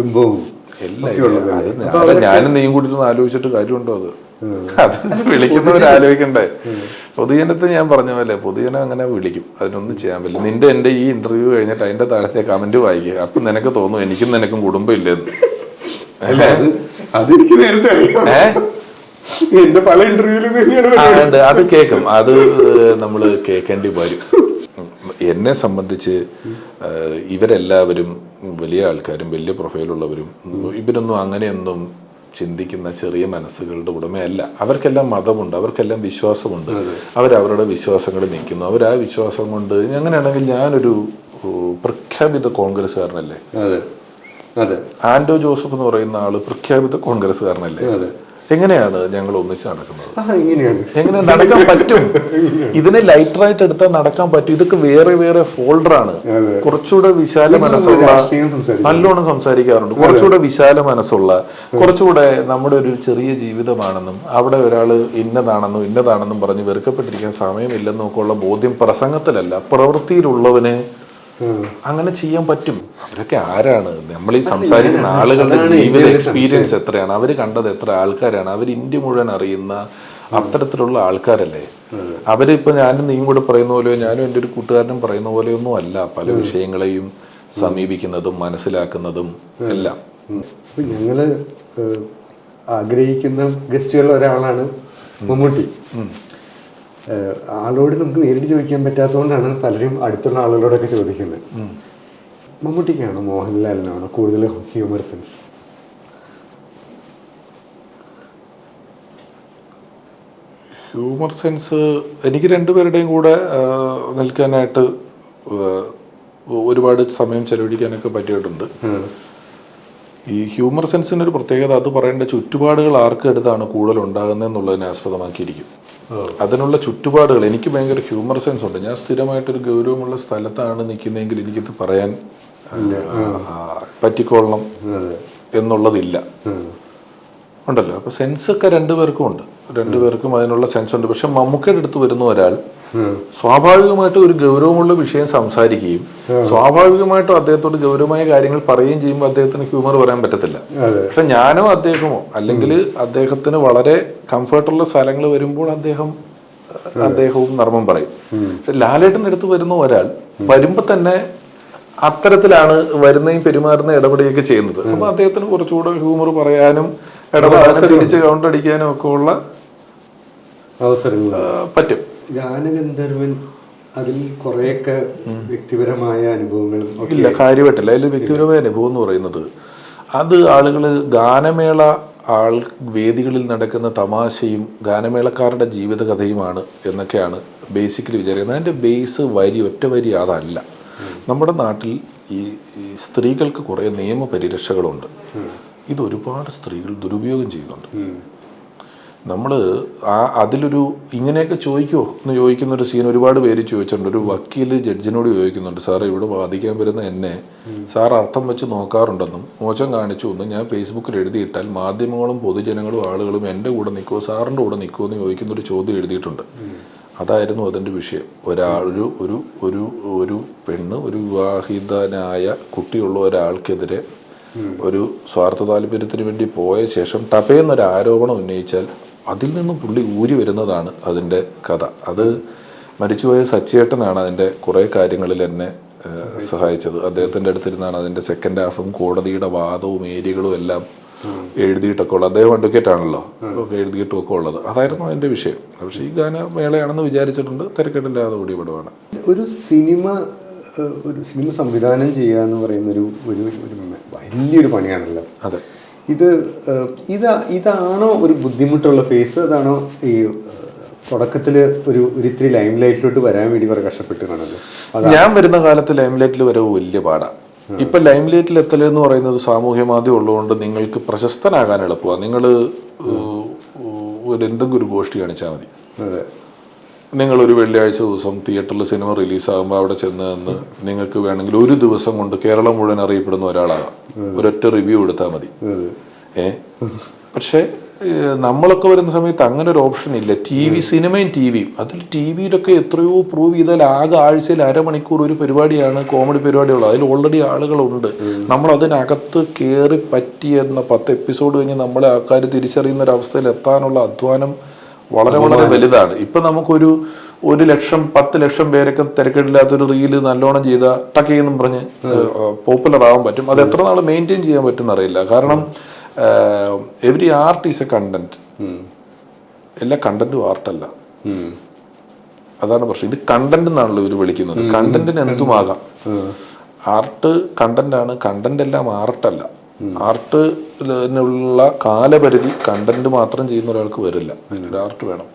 കുടുംബവും അവരൊക്കെ- ഞാനും നീയും കൂടി ആലോചിച്ചിട്ട് കാര്യമുണ്ടോ അത്? അത് വിളിക്കുന്നവർ ആലോചിക്കണ്ടേ പൊതുജനത്തെ ഞാൻ പറഞ്ഞ പോലെ പൊതുജനം അങ്ങനെ വിളിക്കും. അതിനൊന്നും ചെയ്യാൻ പറ്റില്ല. നിന്റെ എന്റെ ഈ ഇന്റർവ്യൂ കഴിഞ്ഞിട്ട് അതിന്റെ താഴത്തെ കമന്റ് വായിക്കുക അപ്പൊ നിനക്ക് തോന്നും എനിക്കും നിനക്കും കുടുംബം ഇല്ലെന്ന്. അല്ല, അതെനിക്ക് നേരത്തെ എന്റെ പല ഇന്റർവ്യൂവിലും. അത് കേക്കും അത് നമ്മൾ കേൾക്കേണ്ടി വരും. എന്നെ സംബന്ധിച്ച് ഇവരെല്ലാവരും വലിയ ആൾക്കാരും വലിയ പ്രൊഫൈലുള്ളവരും ഇവരൊന്നും അങ്ങനെയൊന്നും ചിന്തിക്കുന്ന ചെറിയ മനസ്സുകളുടെ ഉടമയല്ല. അവർക്കെല്ലാം മതമുണ്ട് അവർക്കെല്ലാം വിശ്വാസമുണ്ട്. അവരവരുടെ വിശ്വാസങ്ങളിൽ നിൽക്കുന്നു അവർ ആ വിശ്വാസം കൊണ്ട് അങ്ങനെയാണെങ്കിൽ ഞാനൊരു പ്രഖ്യാപിത കോൺഗ്രസ്സുകാരനല്ലേ? ആൻഡോ ജോസഫ് എന്ന് പറയുന്ന ആൾ പ്രഖ്യാപിത കോൺഗ്രസ്സുകാരനല്ലേ? എങ്ങനെയാണ് ഞങ്ങൾ ഒന്നിച്ച് നടക്കുന്നത്? എങ്ങനെ നടക്കാൻ പറ്റും? ഇതിനെ ലൈറ്ററായിട്ട് എടുത്താൽ നടക്കാൻ പറ്റും. ഇതൊക്കെ വേറെ വേറെ ഫോൾഡറാണ്. കുറച്ചുകൂടെ വിശാല മനസ്സുള്ള നല്ലോണം സംസാരിക്കാറുണ്ട്. കുറച്ചുകൂടെ വിശാല മനസ്സുള്ള കുറച്ചുകൂടെ നമ്മുടെ ഒരു ചെറിയ ജീവിതമാണെന്നും അവിടെ ഒരാൾ ഇന്നതാണെന്നും ഇന്നതാണെന്നും പറഞ്ഞ് വെറുക്കപ്പെട്ടിരിക്കാൻ സമയമില്ലെന്നും ഒക്കെ ഉള്ള ബോധ്യം പ്രസംഗത്തിലല്ല പ്രവൃത്തിയിലുള്ളവന് അങ്ങനെ ചെയ്യാൻ പറ്റും. അവരൊക്കെ ആരാണ്? നമ്മൾ ഈ സംസാരിക്കുന്ന ആളുകളുടെ ജീവിത എക്സ്പീരിയൻസ് എത്രയാണ്? അവർ കണ്ടത് എത്ര ആൾക്കാരാണ്? അവർ ഇന്ത്യ മുഴുവൻ അറിയുന്ന അത്തരത്തിലുള്ള ആൾക്കാരല്ലേ? അവരിപ്പോൾ ഞാനും നീയും കൂടെ പറയുന്ന പോലെയോ ഞാനും എന്റെ ഒരു കൂട്ടുകാരനും പറയുന്ന പോലെയൊന്നും അല്ല. പല വിഷയങ്ങളെയും സമീപിക്കുന്നതും മനസ്സിലാക്കുന്നതും എല്ലാം. ഞങ്ങൾ ആഗ്രഹിക്കുന്ന ഗസ്റ്റുകളിൽ ഒരാളാണ് മമ്മൂട്ടി. ആളോട് നമുക്ക് നേരിട്ട് ചോദിക്കാൻ പറ്റാത്തതുകൊണ്ടാണ് പലരും അടുത്തുള്ള ആളുകളോടൊക്കെ ചോദിക്കുന്നത്. മമ്മൂട്ടിക്കാണോ മോഹൻലാലിനാണോ കൂടുതൽ ഹ്യൂമർ സെൻസ് ഹ്യൂമർ സെൻസ് എനിക്ക് രണ്ടുപേരുടെയും കൂടെ നിൽക്കാനായിട്ട് ഒരുപാട് സമയം ചെലവഴിക്കാനൊക്കെ പറ്റിയിട്ടുണ്ട്. ഈ ഹ്യൂമർ സെൻസിന് ഒരു പ്രത്യേകത അത് പറയേണ്ട ചുറ്റുപാടുകൾ ആർക്കെടുത്താണ് കൂടുതൽ ഉണ്ടാകുന്നത് എന്നുള്ളതിനെ ആസ്പദമാക്കിയിരിക്കും അതിനുള്ള ചുറ്റുപാടുകൾ എനിക്ക് ഭയങ്കര ഹ്യൂമർ സെൻസ് ഉണ്ട്. ഞാൻ സ്ഥിരമായിട്ടൊരു ഗൗരവമുള്ള സ്ഥലത്താണ് നിൽക്കുന്നതെങ്കിൽ എനിക്കിത് പറയാൻ പറ്റിക്കൊള്ളണം എന്നുള്ളതില്ല. ഉണ്ടല്ലോ. അപ്പൊ സെൻസ് ഒക്കെ രണ്ടുപേർക്കും ഉണ്ട്. രണ്ടുപേർക്കും അതിനുള്ള സെൻസ് ഉണ്ട് പക്ഷെ മമ്മൂക്കയുടെ അടുത്ത് വരുന്ന ഒരാൾ സ്വാഭാവികമായിട്ടും ഒരു ഗൗരവമുള്ള വിഷയം സംസാരിക്കുകയും സ്വാഭാവികമായിട്ടും അദ്ദേഹത്തോട് ഗൗരവമായ കാര്യങ്ങൾ പറയുകയും ചെയ്യുമ്പോൾ അദ്ദേഹത്തിന് ഹ്യൂമർ പറയാൻ പറ്റത്തില്ല. പക്ഷെ ഞാനോ അദ്ദേഹമോ അല്ലെങ്കിൽ അദ്ദേഹത്തിന് വളരെ കംഫർട്ടുള്ള സ്ഥലങ്ങൾ വരുമ്പോൾ അദ്ദേഹം അദ്ദേഹവും നർമ്മം പറയും. പക്ഷെ ലാലേട്ടന്റെ അടുത്ത് വരുന്ന ഒരാൾ വരുമ്പോ തന്നെ അത്തരത്തിലാണ് വരുന്നതും പെരുമാറുന്ന ഇടപെടുകയൊക്കെ ചെയ്യുന്നത്. അപ്പൊ അദ്ദേഹത്തിന് കുറച്ചുകൂടെ ഹ്യൂമർ പറയാനും ഇടപെടാനും തിരിച്ച് കൗണ്ടടിക്കാനും ഒക്കെ ഉള്ള പറ്റും. ഗാനഗന്ധർവൻ അതിൽ കുറെയൊക്കെ വ്യക്തിപരമായ അനുഭവങ്ങളും ഇല്ല കാര്യമായിട്ടില്ല. അതിൽ വ്യക്തിപരമായ അനുഭവം എന്ന് പറയുന്നത് അത് ആളുകൾ ഗാനമേള ആൾ വേദികളിൽ നടക്കുന്ന തമാശയും ഗാനമേളക്കാരുടെ ജീവിതകഥയുമാണ് എന്നൊക്കെയാണ് ബേസിക്കലി വിചാരിക്കുന്നത്. അതിന്റെ ബേസ് വരി ഒറ്റ വരി അതല്ല നമ്മുടെ നാട്ടിൽ ഈ സ്ത്രീകൾക്ക് കുറേ നിയമപരിരക്ഷകളുണ്ട് ഇത് ഒരുപാട് സ്ത്രീകൾ ദുരുപയോഗം ചെയ്യുന്നുണ്ട്. നമ്മൾ ആ അതിലൊരു ഇങ്ങനെയൊക്കെ ചോദിക്കുമോ എന്ന് ചോദിക്കുന്ന ഒരു സീൻ ഒരുപാട് പേര് ചോദിച്ചിട്ടുണ്ട്. ഒരു വക്കീൽ ജഡ്ജിനോട് ചോദിക്കുന്നുണ്ട് സാർ ഇവിടെ വാദിക്കാൻ വരുന്ന എന്നെ സാർ അർത്ഥം വെച്ച് നോക്കാറുണ്ടെന്നും മോശം കാണിച്ചു എന്നും ഞാൻ ഫേസ്ബുക്കിൽ എഴുതിയിട്ടാൽ മാധ്യമങ്ങളും പൊതുജനങ്ങളും ആളുകളും എന്റെ കൂടെ നിൽക്കുമോ സാറിന്റെ കൂടെ നിൽക്കുമോ എന്ന് ചോദിക്കുന്ന ഒരു ചോദ്യം എഴുതിയിട്ടുണ്ട്. അതായിരുന്നു അതിന്റെ വിഷയം. ഒരാൾ ഒരു ഒരു ഒരു പെണ്ണ് ഒരു വിവാഹിതനായ കുട്ടിയുള്ള ഒരാൾക്കെതിരെ ഒരു സ്വാർത്ഥ താല്പര്യത്തിന് വേണ്ടി പോയ ശേഷം ടപേന്നൊരു ആരോപണം ഉന്നയിച്ചാൽ അതിൽ നിന്നും പുള്ളി ഊരി വരുന്നതാണ് അതിന്റെ കഥ. അത് മരിച്ചുപോയ സച്ചിയേട്ടനാണ് അതിന്റെ കുറേ കാര്യങ്ങളിൽ എന്നെ സഹായിച്ചത്. അദ്ദേഹത്തിന്റെ അടുത്തിരുന്നാണ് അതിന്റെ സെക്കൻഡ് ഹാഫും കോടതിയുടെ വാദവും ഏരിയകളും എല്ലാം എഴുതിയിട്ടൊക്കെ ഉള്ളത് അദ്ദേഹം അഡ്വക്കേറ്റ് ആണല്ലോ. എഴുതിയിട്ടും ഒക്കെ ഉള്ളത്. അതായിരുന്നു അതിന്റെ വിഷയം. പക്ഷേ ഈ ഗാന മേളയാണെന്ന് വിചാരിച്ചിട്ടുണ്ട്. തിരക്കേടില്ലാതെ കൂടി വിടുവാണ് ഒരു സിനിമ ഒരു സിനിമ സംവിധാനം ചെയ്യുക എന്ന് പറയുന്ന ഒരു ഒരു വലിയൊരു പണിയാണല്ലോ. അതെ. ഇത് ഇതാ ഇതാണോ ഒരു ബുദ്ധിമുട്ടുള്ള ഫേസ് അതാണോ ഈ തുടക്കത്തിൽ ഒരു ഒരിത്തിരി ലൈം ലൈറ്റിലോട്ട് വരാൻ വേണ്ടി കുറെ കഷ്ടപ്പെട്ടിട്ടാണല്ലോ ഞാൻ വരുന്ന കാലത്ത് ലൈം ലൈറ്റിൽ വരവ് വലിയ പാടാ. ഇപ്പൊ ലൈംലൈറ്റിൽ എത്തൽ എന്ന് പറയുന്നത് സാമൂഹ്യ മാധ്യമം ഉള്ളതുകൊണ്ട് നിങ്ങൾക്ക് പ്രശസ്തനാകാൻ എളുപ്പമാണ് നിങ്ങൾ ഒരു എന്തെങ്കിലും ഒരു ഗോഷ്ഠി കാണിച്ചാൽ മതി. നിങ്ങൾ ഒരു വെള്ളിയാഴ്ച ദിവസം തിയേറ്ററിൽ സിനിമ റിലീസാകുമ്പോൾ അവിടെ ചെന്ന് നിന്ന് നിങ്ങൾക്ക് വേണമെങ്കിൽ ഒരു ദിവസം കൊണ്ട് കേരളം മുഴുവൻ അറിയപ്പെടുന്ന ഒരാളാകാം. ഒരൊറ്റ റിവ്യൂ എടുത്താൽ മതി. ഏ? പക്ഷേ നമ്മളൊക്കെ വരുന്ന സമയത്ത് അങ്ങനെ ഒരു ഓപ്ഷൻ ഇല്ല. ടി വി സിനിമയും ടി വിയും അതിൽ ടി വിയിലൊക്കെ എത്രയോ പ്രൂവ് ചെയ്താൽ ആകെ ആഴ്ചയിൽ അരമണിക്കൂർ ഒരു പരിപാടിയാണ് കോമഡി പരിപാടിയുള്ളത്. അതിൽ ഓൾറെഡി ആളുകളുണ്ട്. നമ്മൾ അതിനകത്ത് കയറി പറ്റിയെന്ന പത്ത് എപ്പിസോഡ് കഴിഞ്ഞ് നമ്മളെ ആൾക്കാർ തിരിച്ചറിയുന്ന ഒരു അവസ്ഥയിൽ എത്താനുള്ള അധ്വാനം വളരെ വളരെ വലുതാണ്. ഇപ്പം നമുക്കൊരു ഒരു ലക്ഷം പത്ത് ലക്ഷം പേരൊക്കെ തിരക്കിടില്ലാത്തൊരു റീൽ നല്ലോണം ചെയ്ത ടക്കെന്നും പറഞ്ഞ് പോപ്പുലർ ആവാൻ പറ്റും. അത് എത്ര നാൾ മെയിന്റെയിൻ ചെയ്യാൻ പറ്റും അറിയില്ല. കാരണം every art is a content എല്ലാ കണ്ടന്റും ആർട്ടല്ല അതാണ് പ്രശ്നം. ഇത് കണ്ടന്റ് എന്നാണല്ലോ ഇവർ വിളിക്കുന്നത്. കണ്ടന്റിന് എന്തുമാകാം? ആർട്ട് കണ്ടന്റ് ആണ്. കണ്ടന്റ് എല്ലാം ആർട്ടല്ല ആർട്ടിനുള്ള കാലപരിധി കണ്ടന്റ് മാത്രം ചെയ്യുന്ന ഒരാൾക്ക് വരില്ല. അതിനൊരു ആർട്ട് വേണം.